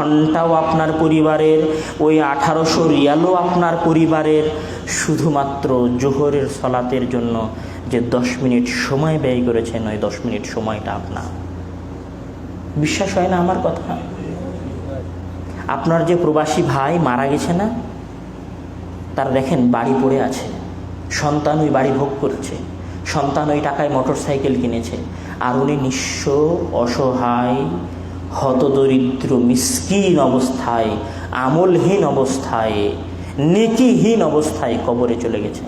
ঘন্টাও আপনার পরিবারের, ওই আঠারোশো রিয়ালও আপনার পরিবারের। শুধুমাত্র জোহরের সলাতের জন্য যে দশ মিনিট সময় ব্যয় করেছেন, ওই দশ মিনিট সময়টা আপনার। বিশ্বাস হয় না আমার কথা? আপনার যে প্রবাসী ভাই মারা গেছে না, তার দেখেন বাড়ি পড়ে আছে। সন্তান ওই বাড়ি ভোগ করছে। সন্তান ওই টাকায় মোটর সাইকেল কিনেছে। আর উনি নিঃস্ব, অসহায় হতদরিদ্র, মিসকিন অবস্থায়, আমলহীন অবস্থায়, নেকিহীন অবস্থায় কবরে চলে গেছে।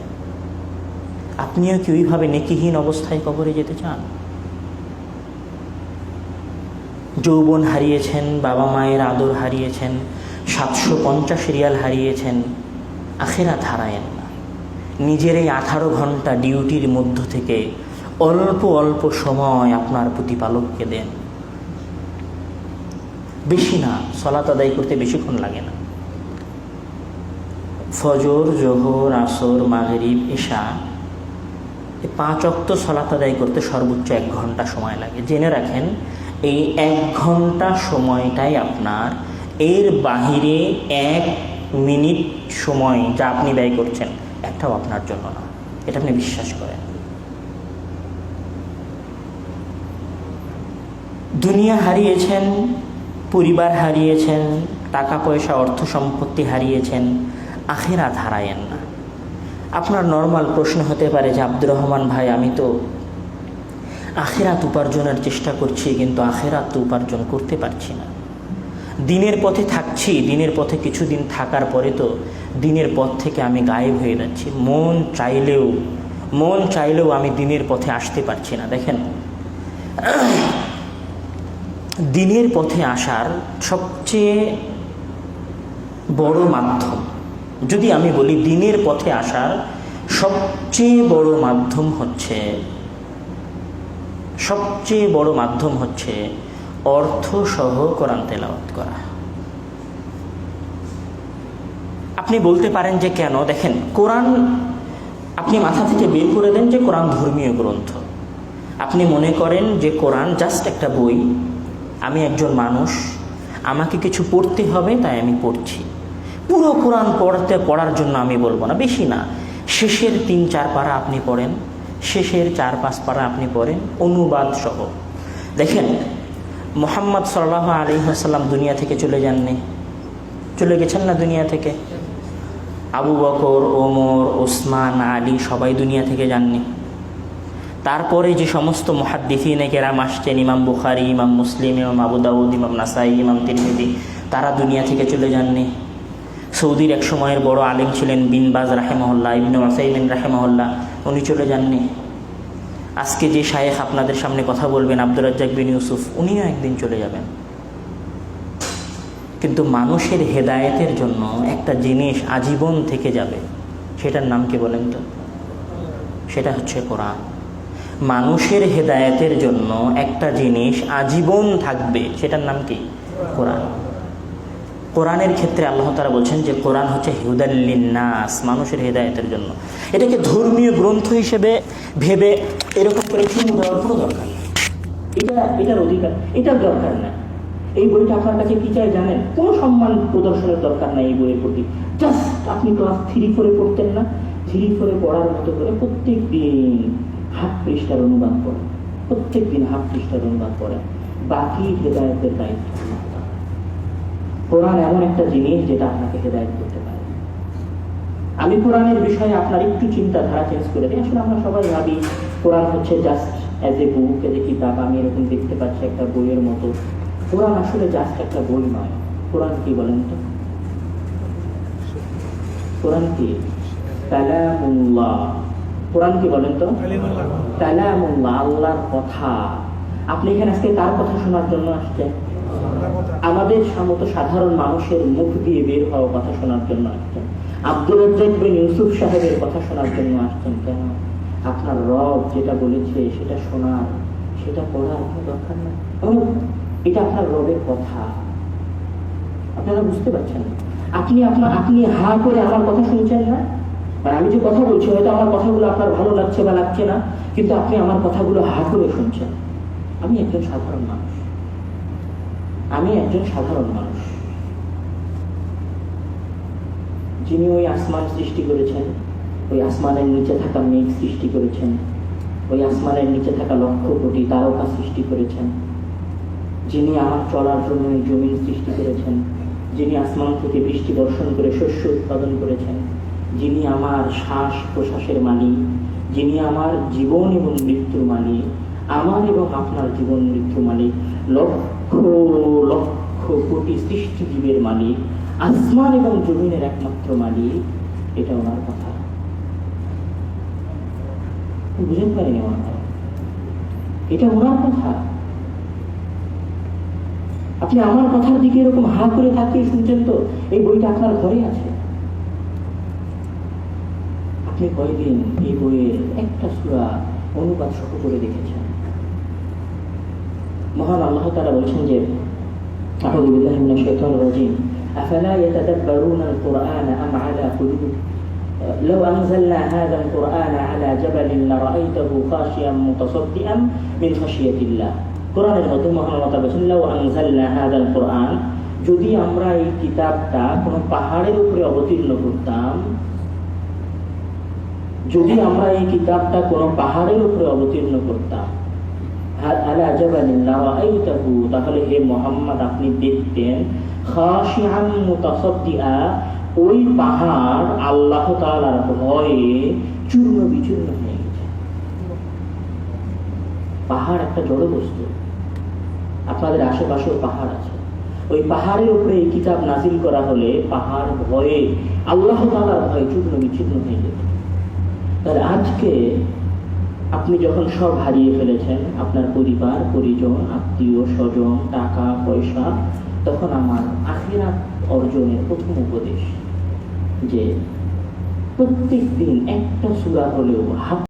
আপনিও কি ওইভাবে নেকিহীন অবস্থায় কবরে যেতে চান? যৌবন হারিয়েছেন, বাবা মায়ের আদর হারিয়েছেন, সাতশো পঞ্চাশ রিয়াল হারিয়েছেন, আখেরাত হারায়েন না। নিজের এই আঠারো ঘণ্টা ডিউটির মধ্য থেকে অল্প অল্প সময় আপনার প্রতিপালককে দেন। বেশি না, সলাত আদায় করতে বেশিক্ষণ লাগে না। ফজর, জোহর, আসর, মাগরিব এই পাঁচ অক্ত সলাত আদায় করতে সর্বোচ্চ এক ঘণ্টা সময় লাগে। জেনে রাখেন, এই এক ঘণ্টা সময়টাই আপনার এর বাহিরে এক মিনিট সময় যা আপনি ব্যয় করছেন, একটাও আপনার জন্য না। এটা আপনি বিশ্বাস করেন। দুনিয়া হারিয়েছেন পরিবার হারিয়েছেন টাকা পয়সা অর্থ সম্পত্তি হারিয়েছেন, আখেরাত হারায়েন না। আপনার নর্মাল প্রশ্ন হতে পারে যে, আব্দুর রহমান ভাই, আমি তো আখেরাত উপার্জনের চেষ্টা করছি, কিন্তু আখেরাত তো উপার্জন করতে পারছি না। দিনের পথে থাকছি, দিনের পথে কিছুদিন থাকার পরে তো দিনের পথ থেকে আমি গায়েব হয়ে যাচ্ছি। মন চাইলেও মন চাইলেও আমি দিনের পথে আসতে পারছি না। দেখেন দিনের পথে আসার সবচেয়ে বড় মাধ্যম, যদি আমি বলি দিনের পথে আসার সবচেয়ে বড় মাধ্যম হচ্ছে, সবচেয়ে বড় মাধ্যম হচ্ছে অর্থ সহ কোরআন তেলাওয়াত করা। আপনি বলতে পারেন যে কেন? দেখেন, কোরআন আপনি মাথা থেকে বের করে দেন যে কোরআন ধর্মীয় গ্রন্থ। আপনি মনে করেন যে কোরআন জাস্ট একটা বই আমি একজন মানুষ, আমাকে কিছু পড়তে হবে, তাই আমি পড়ছি। পুরো কোরআন পড়তে, পড়ার জন্য আমি বলব না, বেশি না। শেষের তিন চার পারা আপনি পড়েন, শেষের চার পাঁচ পারা আপনি পড়েন, অনুবাদ সহ। দেখেন, মোহাম্মদ সাল্লাহ আলী আসাল্লাম দুনিয়া থেকে চলে যাননি। চলে গেছেন না দুনিয়া থেকে? আবু বকর, ওমর, ওসমান, আলী সবাই দুনিয়া থেকে যাননি। তারপরে যে সমস্ত মহাদ্দিফিনে কেরাম আসছেন, ইমাম বুখারি, ইমাম মুসলিম, ইমাম আবু দাউদ, ইমাম নাসাই, ইমাম তিরমিদি, তারা দুনিয়া থেকে চলে যাননি। সৌদির এক সময়ের বড় আলিম ছিলেন বিন বাজ রাহেমহল্লা ইবনে ওসাইমিন রাহেমহল্লা উনি চলে যাননি। আজকে যে শায়েখ আপনাদের সামনে কথা বলবেন, আব্দুর রাজ্জাক বিন ইউসুফ, উনিও একদিন চলে যাবেন। কিন্তু মানুষের হেদায়েতের জন্য একটা জিনিস আজীবন থেকে যাবে, সেটার নাম কি বলেন তো? সেটা হচ্ছে কোরআন। মানুষের হেদায়েতের জন্য একটা জিনিস আজীবন থাকবে, সেটার নাম কি? কোরআন। কোরআনের ক্ষেত্রে আল্লাহ তারা বলছেন যে কোরআন হচ্ছে হিউদাল্লিনাস মানুষের হেদায়তের জন্য। এটাকে ধর্মীয় গ্রন্থ হিসেবে ভেবে এরকম করে চুমু দেওয়ার কোনো দরকার নেই। এটা, এটার অধিকার, এটার দরকার না এই বইটা আপনার কাছে কি চাই জানেন? কোনো সম্মান প্রদর্শনের দরকার নাই এই বইয়ের প্রতি। জাস্ট আপনি ক্লাস থ্রি ফোরে পড়তেন না থ্রি ফোরে পড়ার মতো করে প্রত্যেক দিন হাফ পৃষ্ঠার অনুবাদ পড়েন প্রত্যেক দিন হাফ পৃষ্ঠার অনুবাদ পড়েন বাকি হেদায়তের দায়িত্ব কোরআন এমন একটা জিনিস যেটা আপনাকে হেদায়ত করতে পারে। আমি কোরআনের বিষয়ে আপনার একটু চিন্তাধারা চেঞ্জ করে দিই। আসলে আমরা সবাই ভাবি, কোরআন হচ্ছে just as a book as a কিতাব। আমি এরকম দেখতে পাচ্ছি একটা বইয়ের মতো। কোরআন আসলে জাস্ট একটা বই নয়। কোরআন কি বলেন তো? কোরআন কি? কালামুল্লাহ। কোরআন কি বলেন তো? কালামুল্লাহ। আল্লাহর কথা। আপনি এখানে আজকে কার কথা শোনার জন্য আসছেন? আমাদের মতো সাধারণ মানুষের মুখ দিয়ে বের হওয়া কথা শোনার জন্য আসছেন। আব্দুল রাজ্জাক বিন ইউসুফ সাহেবের কথা শোনার জন্য আসছেন কেন? আপনার রব যেটা বলেছে সেটা শোনার সেটা পড়ার কোনো দরকার নেই? এবং এটা আপনার রবের কথা। আপনারা বুঝতে পারছেন? আপনি আপনার আপনি হা করে আমার কথা শুনছেন না? আর আমি যে কথা বলছি, হয়তো আমার কথাগুলো আপনার ভালো লাগছে বা লাগছে না, কিন্তু আপনি আমার কথাগুলো হা করে শুনছেন। আমি একজন সাধারণ মানুষ। আমি একজন সাধারণ মানুষ। যিনি ওই আসমান সৃষ্টি করেছেন, ওই আসমানের নিচে থাকা মেঘ সৃষ্টি করেছেন, ওই আসমানের নিচে থাকা লক্ষ কোটি তারকা সৃষ্টি করেছেন, যিনি আমার চলার জন্য জমিন সৃষ্টি করেছেন, যিনি আসমান থেকে বৃষ্টি বর্ষণ করে শস্য উৎপাদন করেছেন যিনি আমার শ্বাস প্রশ্বাসের মালিক, যিনি আমার জীবন এবং মৃত্যুর মালিক, আমার এবং আপনার জীবন মৃত্যুর মালিক, লক্ষ লক্ষ কোটি সৃষ্টিজীবের মালিক, আসমান এবং জমিনের একমাত্র মালিক, এটা ওনার কথা। বুঝতে পারিনি আমার এটা ওনার কথা? আপনি আমার কথার দিকে এরকম হা করে তাকিয়ে শুনছেন তো? এই বইটা আপনার ঘরে আছে। আপনি কয়দিন এই বইয়ের একটা সুরা অনুবাদ সহ করে দেখেছেন মহান আল্লাহ তারা বলছেন যে أعوذ بالله من الشيطان الرجيم أفلا يتدبرون القرآن أم على قلوب لو أنزلنا هذا القرآن على جبل لرأيته خاشعا متصدئا من خشية الله কোরআনের মধ্যে মহান আল্লাহ তাআলা বলেছেন লাউ আনজালনা হাদাল কোরআন যদি আমরা এই কিতাবটা কোনো পাহাড়ের উপরে অবতীর্ণ করতাম যদি আমরা এই কিতাবটা কোনো পাহাড়ের উপরে অবতীর্ণ করতাম তাহলে হে মোহাম্মদ আপনি দেখতেন ওই পাহাড় আল্লাহ তাআলার ভয়ে চূর্ণ বিচূর্ণ হয়ে গেছে। পাহাড় একটা জড় বস্তু। আপনাদের আশেপাশেও পাহাড় আছে। ওই পাহাড়ের উপরে এই কিতাব নাজিল করা হলে পাহাড় ভয়ে, আল্লাহ তাআলার ভয়ে চূর্ণ বিচ্ছিন্ন হয়ে যেত। তাহলে আজকে আপনি যখন সব হারিয়ে ফেলেছেন, আপনার পরিবার, পরিজন, আত্মীয়, স্বজন, টাকা, পয়সা, তখন আমার আখিরাত অর্জনের প্রথম উপদেশ যে প্রত্যেক দিন একটা সুরা হলেও